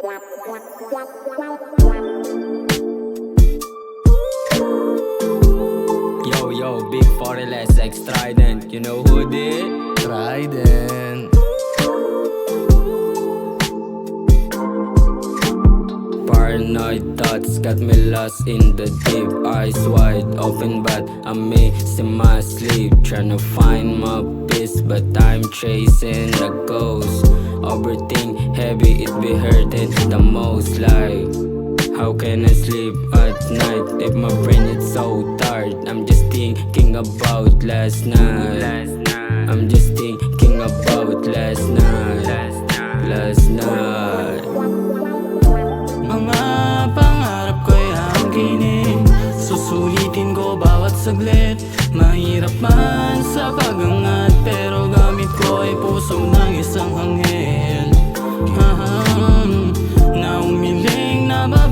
Yo, yo, big 40 less X Trident. You know who did? Trident Paranoid thoughts got me lost in the deep Eyes wide open but I'm missing my sleep Tryna find my peace but I'm chasing the ghost Overthink heavy it be hurting the most like How can I sleep at night if my brain is so tired? I'm just thinking about last night. I'm just thinking about last night. Last night. Mga pangarap ko'y angkinin Susulitin ko bawat saglit. Mahirap man sa pagangat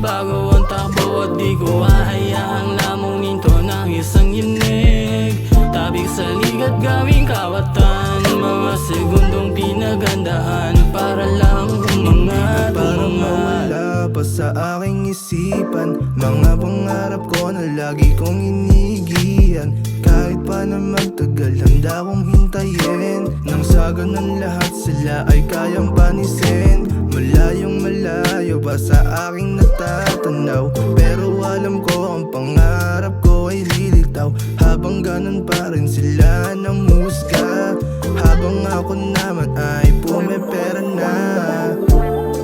mabago ang takbo At di ko hahayaang lamunin to ng isang yinig Tabig sa ligat gawing kawatan Mga segundong pinagandaan Para lang umangat Parang mawala pa sa aking isipan Mga pangarap ko na lagi kong inigihan Kahit pa na magtagal handa kong hintayin. Nang sa ganun lahat sila ay kayang panisin Malayong malayo pa sa aking natatanaw? Pero alam ko ang pangarap ko ay lilitaw. Habang ganun pa rin sila namusga Habang ako naman ay pumipera na.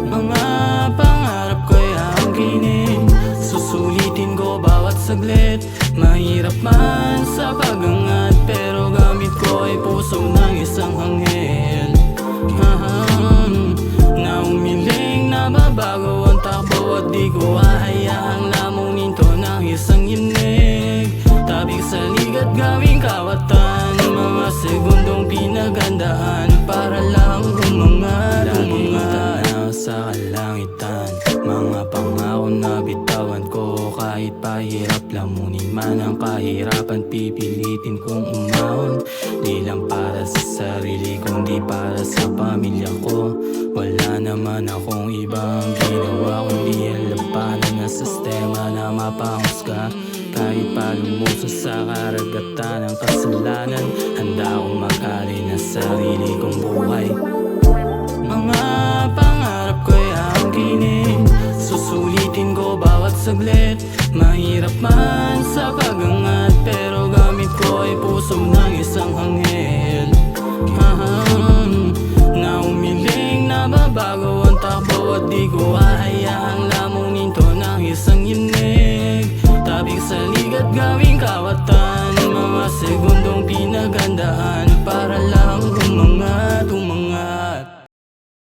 Mga pangarap ko'y angkinin Susulitin ko bawat saglit. Mahirap man sa pagangat Pero gamit ko ay puso ng At di ko hahayaang lamunin to ng isang yinig Tabig sa ligat gawing kawatan. Mga segundong pinagandaan Para lang umangat Umangat Kahit pahirap lamunin man ang kahirapan Pipilitin kong umahon. Di lang para sa sarili kundi para sa pamilya ko. Wala naman akong ibang ginawa Kundi ang labanan ng sistema na mapahusga Kahit pa sa karagatan ng kasalanan Handa akong mag-ari ng sarili kong buhay. Mga pangarap ko'y angkinin Susulitin ko bawat saglit puso ng isang anghel. Aham, Na umiling na mabago ang takbo At di ko hahayaang lamunin to ng isang yinig Tabig sa ligat gawing